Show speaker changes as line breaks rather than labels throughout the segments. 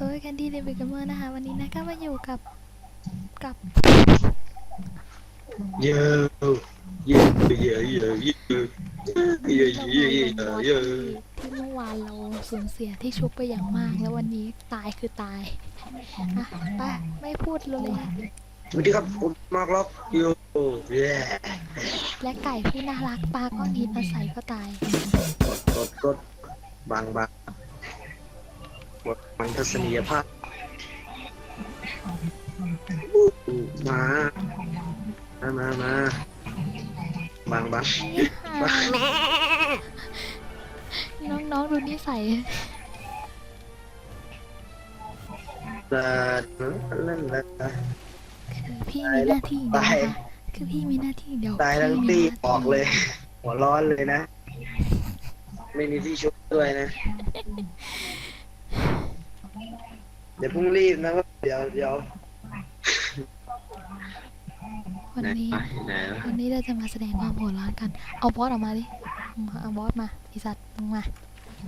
กด
โนติวาอยู่แคนดี้เดวิดกัมเมอร์นะคะ วันนี้นะก็มาอยู่กับกับ
เยอะเยอะเยอะเยอะเยอะเยอะเยอะเยอะเยอะเยอะ
ที่เมื่อวานเราสูญเสียที่ชุบไปอย่างมาก แล้ววันนี้ตายคือตายอะไปไม่พูดเลย
สวัสดีครับผมมาร์คล็อกยูเย้
และไก่ผู้น่ารักปลาก้อนหินอาศัยก็ตาย
กดกดกดบางบาง หมดมันทัศนียภาพมา มามามาบางบาง
น้องๆดูนิสัย
ลาลาลาลา
คือพี่มีหน้าที่เดียวนะคะคือพี่มีหน้าที่เดียว
ตายทั้ง
พี่
ตี
มีหน้าที่
ออกเลย หัวร้อนเลยนะ ไม่มีที่ชุบด้วยนะ เดี๋ยวพรุ่งรีบนะเดี๋ยวเดี๋ยว
วันนี้
ไหน
วันนี้เราจะมาแสดงความโหดร้ายกัน เอาบอสออกมาดิมาเอาบอสมาไอสัตว์มึงมา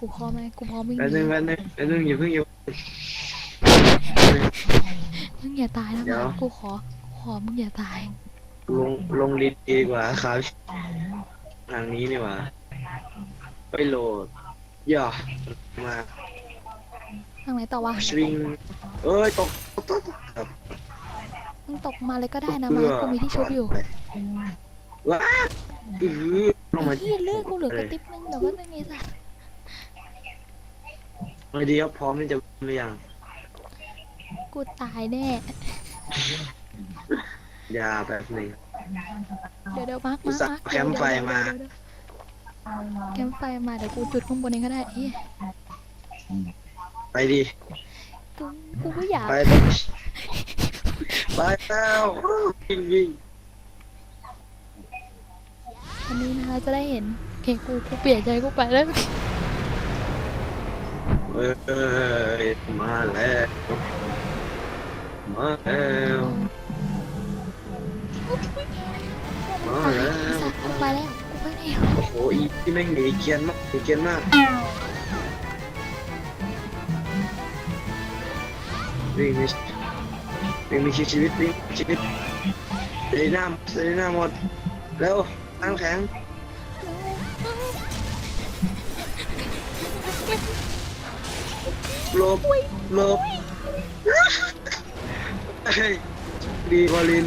กูพร้อมไหมกูพร้อมวิ่งห
แป๊บนึ
นี
งแป๊บนึงแป๊บนึงอย่าเพิ่งอย่า
มึงอย่าตายแล้ว
เดี๋ยว
นะกูขอกูขอมึงอย่าตาย
ลงลงดีดีกว่าครับทางนี้นี่หว่าไปโหลด ย่ามา
ทางไหนต่อวะ
สวิงเอ้ยตกตกตกตกครับ
มึงตกมาเลยก็ได้นะมากูมีที่ชุบอยู่
ว้าอือลงมา
ที่เลือกกูเหลือกระติบนึงเดี๋ยวก็นึงไอสัตว์
ไอเดียวพร้อมที่จะหรือยัง
กูตายแน่
ยาแบบหนึ่ง
เดี๋ยวเดี๋ยวมาร์ค
อุ
มา
ต
ร์ค
ส่าห์
มาร์ค
แคมป์ไฟมา
เดี๋ยวเดี๋ยวเดี๋ยวแคมป์ไฟมาเดี๋ยวกูจุดข้างบนเองก็ได้เอ้ย
ไปดิ
กูกูไม่อยาก
ไปไปไปแล้ววิ่งวิ่ง
วันนี้นะคะจะได้เห็นเพลงกูกูเปลี่ยนใจกูไปแล้ว
เอ้ยมาแล้วมาแล้วมา
ตาย
แล้
ไอ้
ว
สัตว์กูไปแล้วกูไปแล้ว
โอ้โหอีที่แม่งหนีเกรียนมากหนีเกรียนมาก วิ่งมีวิ่งมีชีวิตวิ่งชีวิตเซรีน่าเซรีน่าหมดเร็วตั้งแข็งหลบหลบเฮ้ยดีบอลิน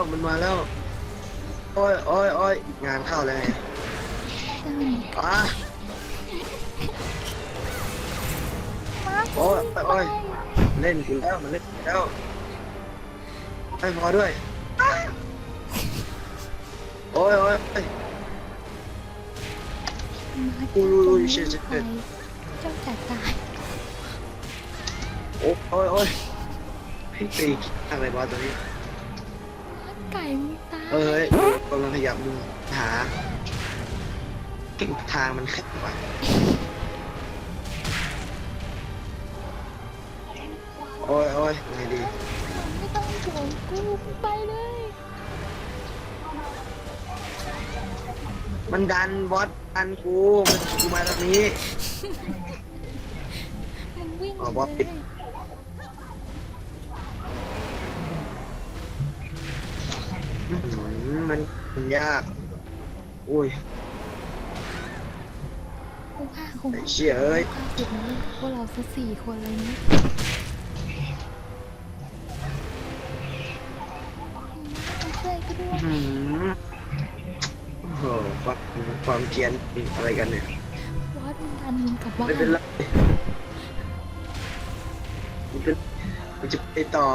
แล้วมันมาแล้ว โอ้ยโอ้ยโอ้ยงานเข้าเลย
ได้
อะ
มาร์ค
โอ้ยโอ้ยเล่นกูแล้วมันเล่นกูแล้วให้พอด้วยโอ้ยโอ้ยโอ้ย
มาร์ค
อุ้ยอุ้ยอุ้ย
ตรงนี้
เชี่ยเชี่ย
ไปเจ้าจัดตาย
โอ้ยโอ้ยโอ้ยให้ตีอะไรบอสตัวนี้
มาร์ค ไก่มึงตาย
เอ้ยกำลังขยับมึงหาทางมันแคบกว่าโอ้ยโอ้ยไงดี
ไม่ต้องห่วงกูไปเลย
มันดันบอสดันกูมันกูมาตรงนี้
มึงวิ่ง
อ๋อบอส
เล
ปิด
ย
อื้อ มันมันยากอุ้ย
กูฆ่าคง
ไอ้เชี่ยเอ้ย
ฆ่าจุดนี้พวกเราสักสี่คนเลยนี่ช่วยกูด้วย
อื้อหือโอ้โหความความเกรียนอะไรกันเนี่ย
บอสมึงดันมึงกลับบ้าน
ไม่เป็นไรมันเป็นมันจะไปต่อ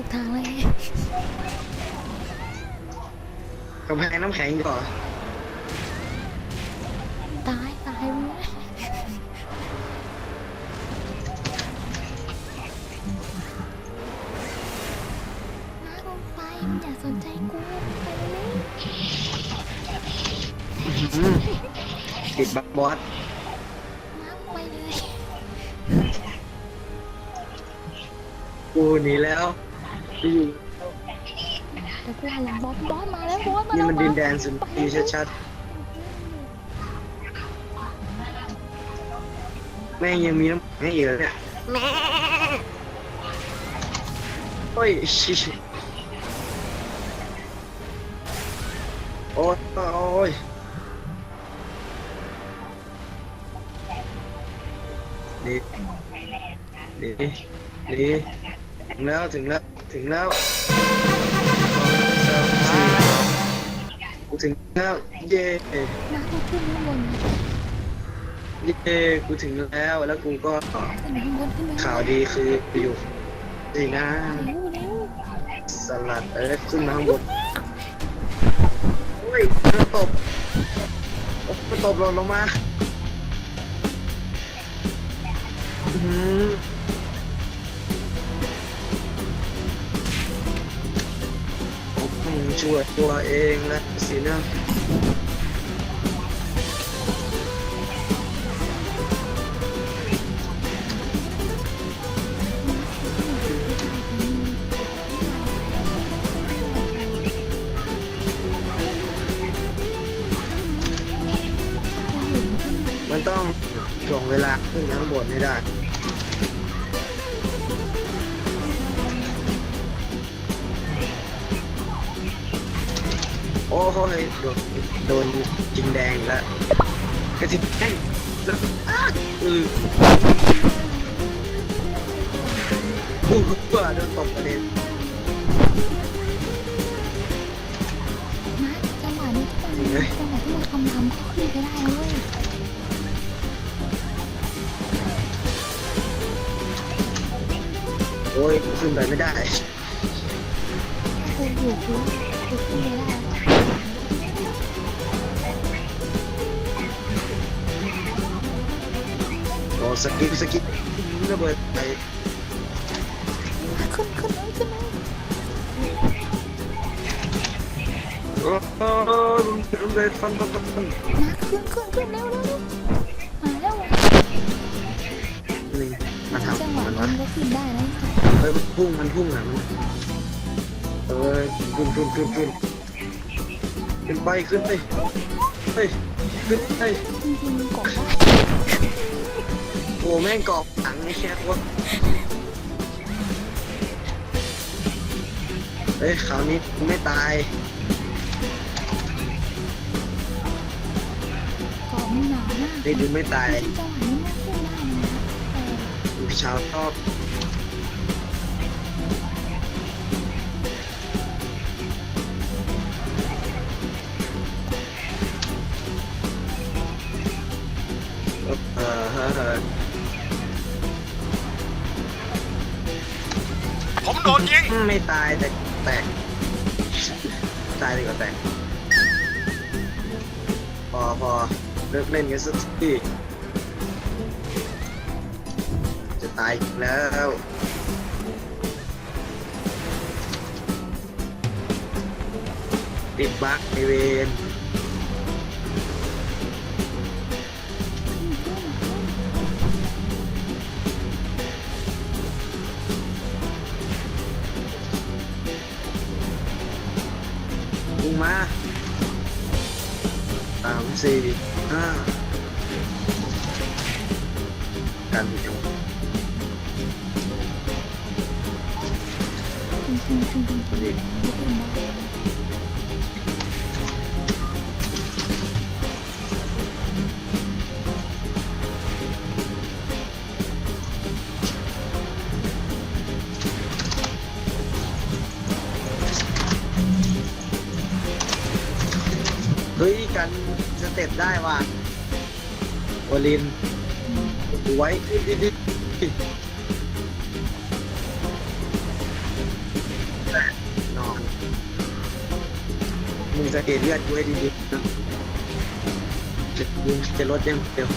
ถูกทางเลย
กำแพงน้ำแข็งก่อน
ตายตายมึงมาลงไปมึงอย่าสนใจกูไปเลย
อืมติดบักบอส
มาไปเลย
กูหนีแล้ว กูอยู่
เดี๋ยวกูหันหลังบอสบอสมาแล้วบอสมา
นี่
แล้ว
มัน
บอ
ดิ
ส
นแถึงแล้วถึงแล้วถึงแล้วสองสามสี่กูถึงแล้วเย้า
กูขึ้นข้างบน
เย้กูถึงแล้วแล้วกูก็
ขึ้นข้างบนขึ้น
ข่าวดีคืออยู่ดีนะสลัดเออขึ้นมาข้างบนโอ้ยมันตบมันตบหล่นลงมาอืม ช่วยตัวเองแล้วสินะมันต้องถ่วงเวลาขึ้นข้างบนให้ได้ โอ้ยโดนโดนจิงแดงแล้วกระสิบแดงแล้วอ้าอือกูว่าโดนตบประเด็น
มาจังหวะนี้ที่มันจังหวะที่มันคำทำก็ขึ้นไปได้เว้ย
โอ้ยขึ้นไปไม่ได้
กูอยู่กู
สกิปสกิประเบิดไป
ขึ้นขึ้นเลยขึ้น
โอ้โหรุนแรงฟันฟันฟันฟัน
มาขึ้นขึ้นขึ้นเร็วเร็วเร็วมาแล้ว
นี่มาทำ
จังหวะ
มัน
นี้
วะ
ก็ขึ้นได้นะ
เฮ้ยมันพุ่งมันพุ่งอะมันเออขึ้นขึ้นขึ้นขึ้นขึ้นไปขึ้นไปเฮ้ยขึ้นไป
จริงๆกดได้
โอ้แม่งเกาะหลังไอ้แค่วะเฮ้ยคราวนี้กูไม่ตาย
กดมันหนามาก
นี่กูไม่ตาย
จังหวะนี้มันขึ้นได้นะเออ
พี่ชาวชอบเออ
ผมโดนยิง
ไม่ตายแต่แตก ตายดีกว่าแตก พอพอเลิกเล่นกันสักทีจะตายอีกแล้วติดบั๊กในเวน เฮ้ยกันเต็ปได้ว่ะโอลินดูไว้ดิดิดิน มึงจะเกตเลือดกูให้ดีๆนะจะมึงจะลดยังเดี๋ยว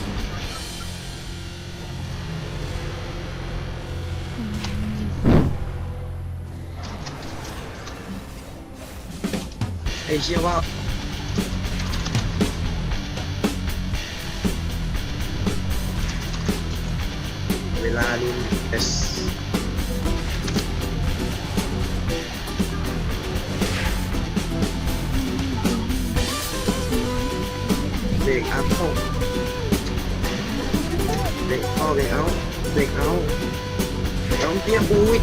ไอ้เชื่อว่าเวลาลุนเอส อัพเข้าเด็กเข้าเด็กเอาเด็กเอาต้องเตี้ยมอุ้ย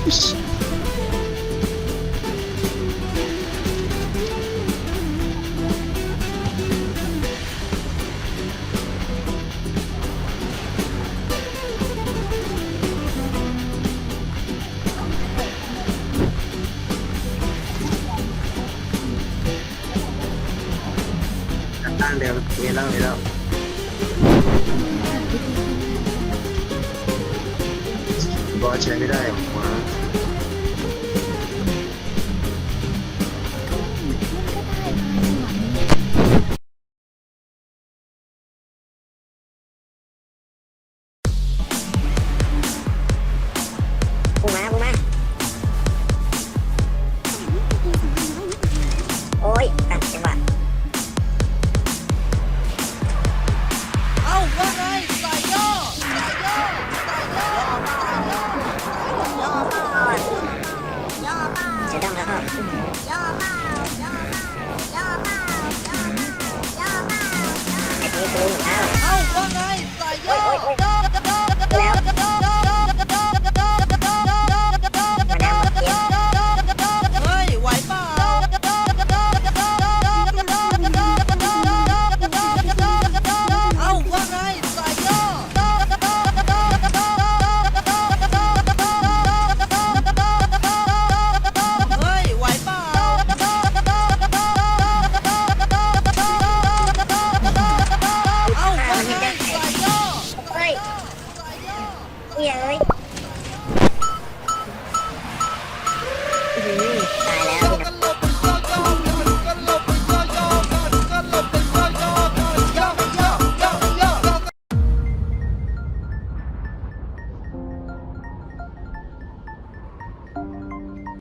เดี๋ยวมีแล้วมีแล้วบอสใช้ไม่ได้หรอ